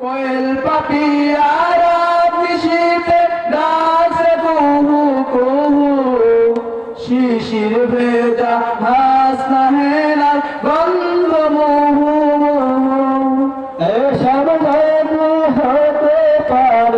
কোয়েল পাপিয়ারা কৃষিতে নাচে কুহু কুহু। শিশির ভেজা হাস না গন্ধ মুহু। মুহু এসব হতে পারে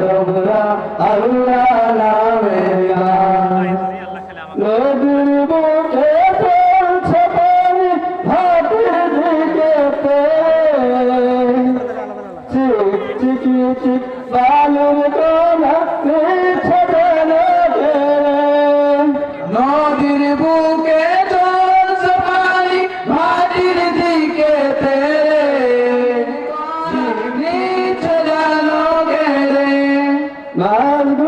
তোমরা আল্লাহ নামে। নদীর বুকে পৌঁছে Mando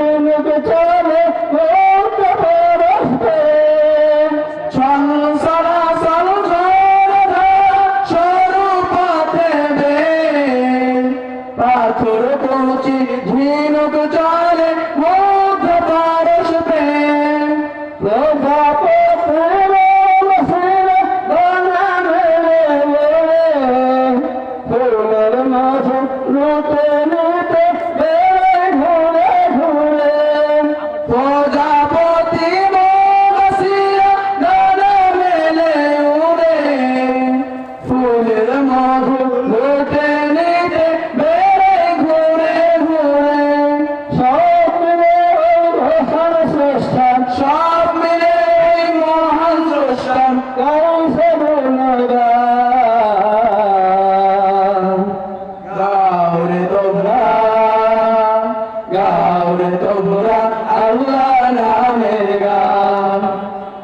रुचि झीनुक चाले मोघ बारिश पे लोगा पोसरो मसरो दोना मेरे वो फूलर माधु रूटे नूटे बेरे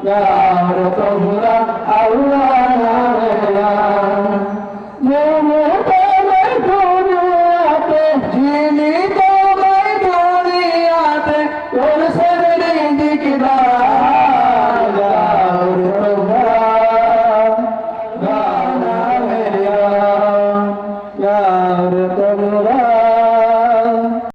God.